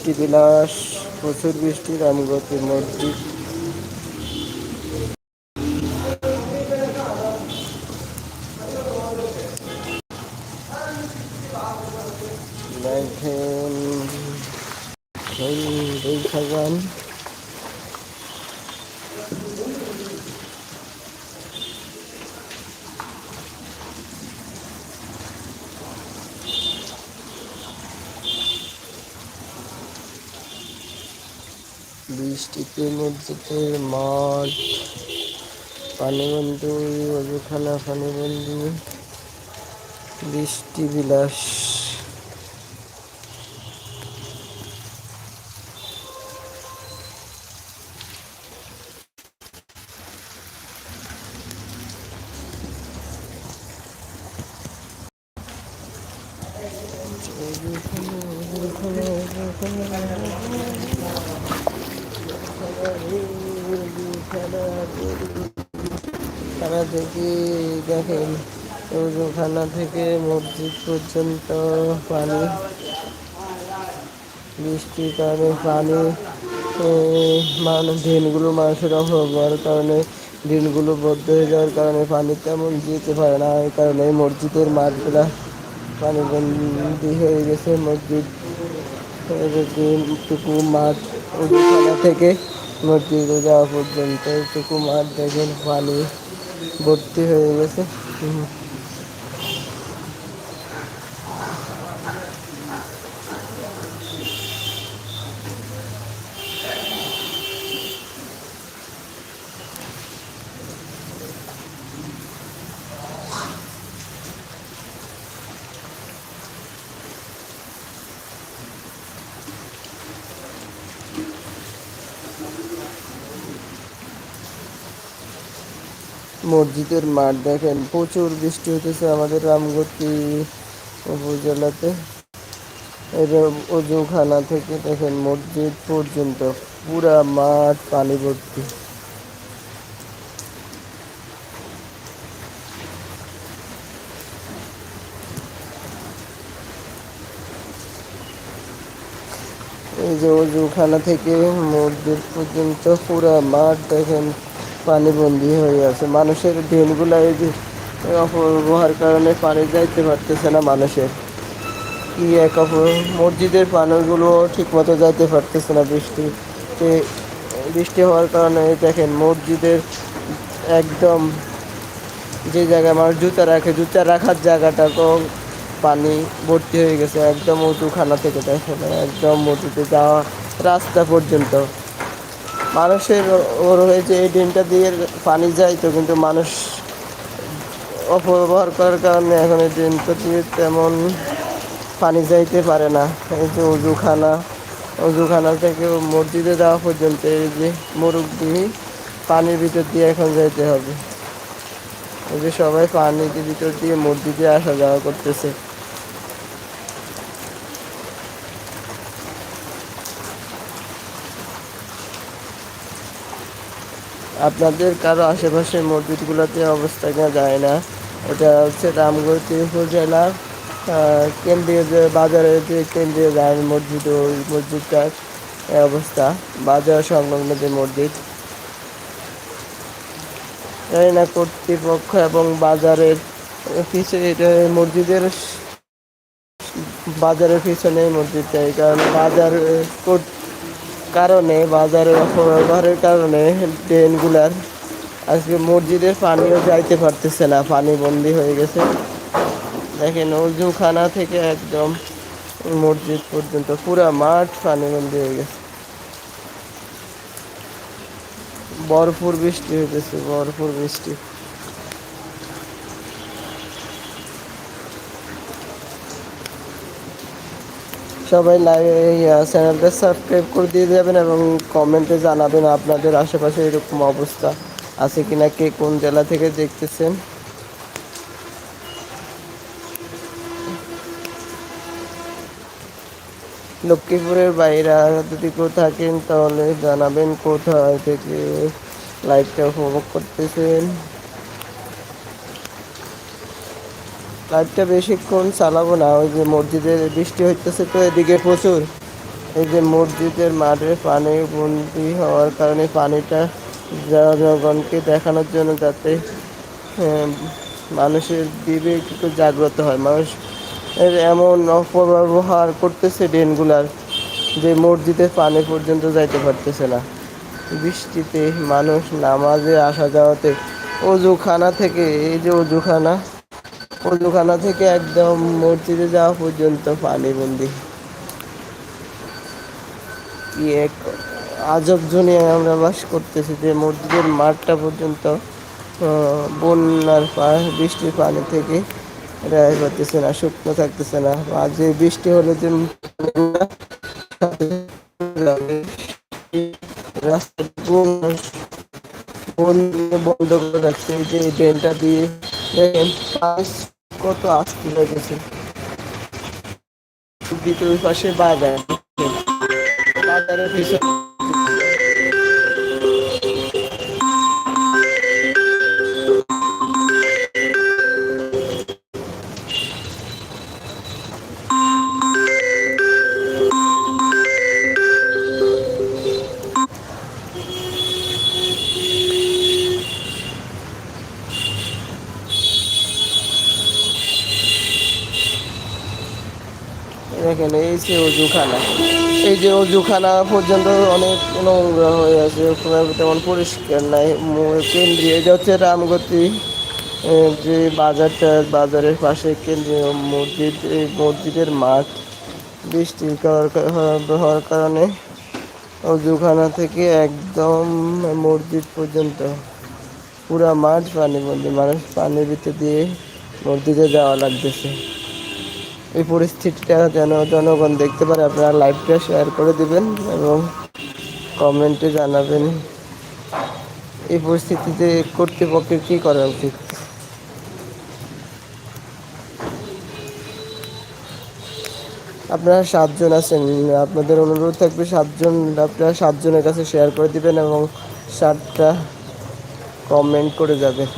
বৃষ্টি বিলাস প্রচুর বৃষ্টি রামগতি মসজিদ দেখেন দেখা যান বৃষ্টিতে মসজিদের মাঠ পানিবন্ধু অজুখানা পানিবন্ধু বৃষ্টি বিলাস খানা থেকে দেখেন উজুখানা থেকে মসজিদ পর্যন্ত পানি বৃষ্টির কারণে পানি মানুষ দিনগুলো মানুষের অভাব হওয়ার কারণে দিনগুলো বদ্ধ হয়ে যাওয়ার কারণে পানি তেমন যেতে পারে না এই কারণে মসজিদের মাঠগুলা পানি বন্দি হয়ে গেছে মসজিদ। মাঠ উজুখানা থেকে মসজিদে যাওয়া পর্যন্ত টুকু মাঠ দেখেন পানি ভর্তি হয়ে গেছে। মসজিদের মাঠ দেখেন, প্রচুর বৃষ্টি হতেছে আমাদের রামগতি উপজেলাতে। অজুখানা থেকে দেখেন মসজিদ পর্যন্ত, পুরা মাঠ পানি ভর্তি এই যে অজুখানা থেকে মসজিদ পর্যন্ত পুরা মাঠ দেখেন। পানিবন্দি হয়ে আছে। মানুষের ড্রেনগুলো এই যে অপব্যবহার কারণে পানি যাইতে পারতেছে না মানুষের। কি এক অপর মসজিদের পানিগুলো ঠিক মতো যাইতে পারতেছে না বৃষ্টি। বৃষ্টি হওয়ার কারণে দেখেন মসজিদের একদম যে জায়গায় মানুষ জুতা রাখে, জুতা রাখার জায়গাটা তো পানি ভর্তি হয়ে গেছে। একদম উঁচুখানা থেকে দেখেন, একদম মসজিদে যাওয়া রাস্তা পর্যন্ত। মানুষের ওর হয়েছে এই ডিমটা দিয়ে পানি যায় তো কিন্তু মানুষ অপব্যবহার করার কারণে এখন এই ডিমটা দিয়ে তেমন পানি যাইতে পারে না। এই যে উজুখানা উজুখানা থেকে মসজিদে যাওয়া পর্যন্ত এই যে মুরব্বী পানির ভিতর দিয়ে এখন যাইতে হবে। এই যে সবাই পানির ভিতর দিয়ে মসজিদে আসা যাওয়া করতেছে। আপনাদের কারও আশেপাশে মসজিদগুলোতে অবস্থা কেনা যায় না। এটা হচ্ছে রামগতি উপজেলার কেন্দ্রীয় যে বাজারে যে কেন্দ্রীয় যায় মসজিদ, ওই মসজিদটার অবস্থা। বাজার সংলগ্ন যে মসজিদ। জানি না কর্তৃপক্ষ এবং বাজারের পিছনে এটা মসজিদের বাজারের পিছনে মসজিদটা, এই কারণে বাজার কারণে বাজারের অপব্যবহারের কারণে ট্রেনগুলার আজকে মসজিদের পানিও যাইতে পারতেছে না, পানি বন্দি হয়ে গেছে। দেখেন অজুখানা থেকে একদম মসজিদ পর্যন্ত পুরা মাঠ পানি বন্দি হয়ে গেছে। ভরপুর বৃষ্টি হইতেছে ভরপুর বৃষ্টি। সবাই চ্যানেলটা সাবস্ক্রাইব করে দিয়ে যাবেন এবং কমেন্টে জানাবেন আপনাদের আশেপাশে এরকম অবস্থা আছে কিনা, কে কোন জেলা থেকে দেখতেছেন? লক্ষ্মীপুরের বাইরে যদি কেউ থাকেন তাহলে জানাবেন কোথায় থেকে লাইভটা উপভোগ করতেছেন। লাইটটা বেশিক্ষণ চালাবো না, ওই যে মসজিদের বৃষ্টি হইতেছে তো এদিকে প্রচুর। এই যে মসজিদের মাঠে পানি বন্দি হওয়ার কারণে পানিটা জনগণকে দেখানোর জন্য যাতে মানুষের বিবেক একটু জাগ্রত হয়। মানুষ এর এমন অপব্যবহার করতেছে ড্রেনগুলার যে মসজিদের পানি পর্যন্ত যাইতে পারতেছে না। বৃষ্টিতে মানুষ নামাজে আসা যাওয়াতে অজুখানা থেকে, এই যে অজুখানা অজুখানা থেকে একদম মসজিদে যাওয়া পর্যন্ত পানিবন্দি। কি এক আজব জনিয়ে আমরা বাস করতেছি যে মসজিদের মাঠটা পর্যন্ত বন্যার বৃষ্টির পানি থেকে রেহাই পাচ্ছে না, শুকনো থাকতেছে না। আর যে বৃষ্টি হলে যে রাস্তা বন্ধ করে রাখছে যে ড্রেনটা দিয়ে দেখেন কত আসতে লেগেছে দ্বিতীয় পাশে বাজার। বাজারের পিছনে দেখেন এই যে অজুখানা এই যে অজুখানা পর্যন্ত অনেক নোংরা হয়ে আছে তেমন পরিষ্কার নাই। কেন্দ্রীয়, এটা হচ্ছে রামগতি যে বাজারটা, বাজারের পাশে কেন্দ্রীয় মসজিদ, এই মসজিদের মাঠ। বৃষ্টি হওয়ার কারণে অজুখানা থেকে একদম মসজিদ পর্যন্ত। পুরা মাঠ পানি বন্দি মানুষ পানির ভিতর দিয়ে মসজিদে যাওয়া লাগতেছে। এই পরিস্থিতিটা যেন জনগণ দেখতে পারে। আপনারা লাইভটা শেয়ার করে দিবেন এবং কমেন্টে জানাবেন এই পরিস্থিতিতে কর্তৃপক্ষের কী করা উচিত? আপনারা সাতজন আছেন, আপনাদের অনুরোধ থাকবে সাতজন, আপনারা সাতজনের কাছে শেয়ার করে দিবেন এবং সাতটা কমেন্ট করে যাবেন।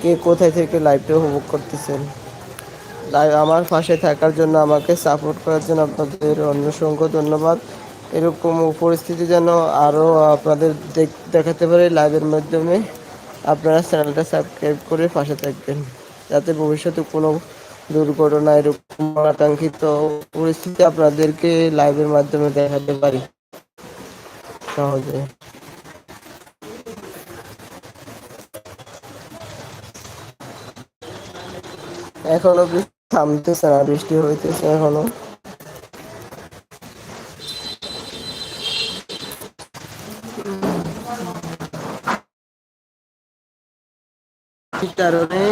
কে কোথায় থেকে লাইভটা উপভোগ করতেছেন? তাই আমার পাশে থাকার জন্য, আমাকে সাপোর্ট করার জন্য আপনাদের অসংখ্য ধন্যবাদ। এরকম পরিস্থিতি যেন আরও আপনাদের দেখাতে পারে লাইভের মাধ্যমে, আপনারা চ্যানেলটা সাবস্ক্রাইব করে পাশে থাকবেন। যাতে ভবিষ্যতে কোনো দুর্ঘটনা, এরকম আকাঙ্ক্ষিত পরিস্থিতি আপনাদেরকে লাইভের মাধ্যমে দেখাতে পারি। সহজে। এখনও থামতেছে না, বৃষ্টি হইতেছে এখনও। কারণে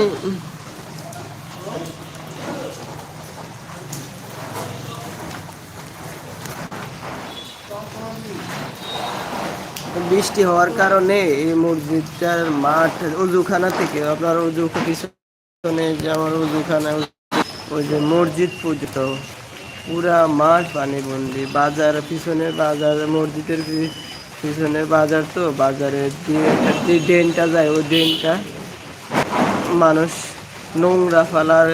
বৃষ্টি হওয়ার কারণে এই মসজিদটার মাঠ উজুখানা থেকে, আপনার উজু পিছনে যে আমার উজুখানা ওই যে মসজিদ পর্যন্ত। পুরা মাঠ পানি বন্দি বাজার পিছনে বাজার, মসজিদের পিছনে বাজার তো, বাজারে যে ড্রেনটা যায়, ওই ড্রেনটা মানুষ নোংরা ফালার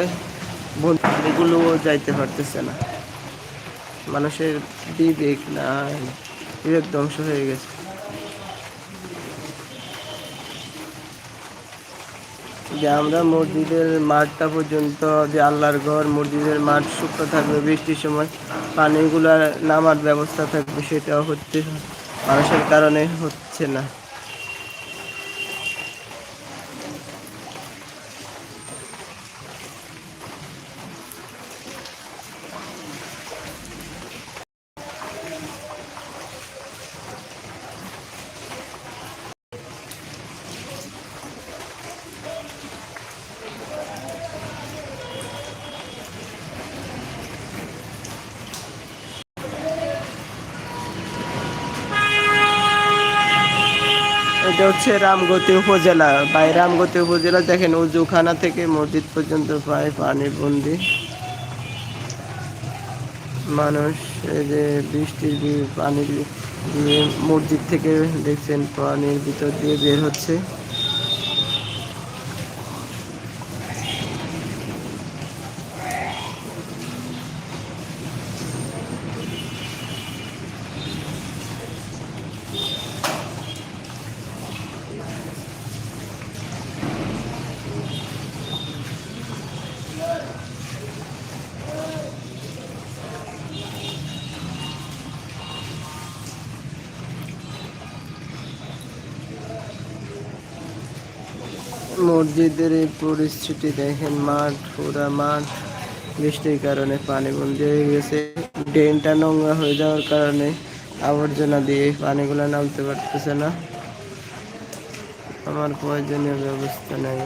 এগুলোও যাইতে পারতেছে না। মানুষের বিবেক না বিবেক ধ্বংস হয়ে গেছে। যে আমরা মসজিদের মাঠটা পর্যন্ত, যে আল্লাহর ঘর, মসজিদের মাঠ শুকনো থাকবে, বৃষ্টির সময় পানিগুলো নামার ব্যবস্থা থাকবে সেটা হচ্ছে, মানুষের কারণে হচ্ছে না। এটা হচ্ছে রামগতি উপজেলা। বাই রামগতি উপজেলা দেখেন, উজুখানা থেকে মসজিদ পর্যন্ত প্রায় পানি বন্দি। মানুষ এই যে বৃষ্টির পানি দিয়ে মসজিদ থেকে দেখছেন, পানির ভিতর দিয়ে বের হচ্ছে। মসজিদের এই পরিস্থিতি দেখেন, মাঠ, পুরা মাঠ বৃষ্টির কারণে পানি বন্দি হয়ে গেছে। ড্রেনটা নোংরা হয়ে যাওয়ার কারণে আবর্জনা দিয়ে পানিগুলো নামতে পারতেছে না। আমার প্রয়োজনীয় ব্যবস্থা নেই।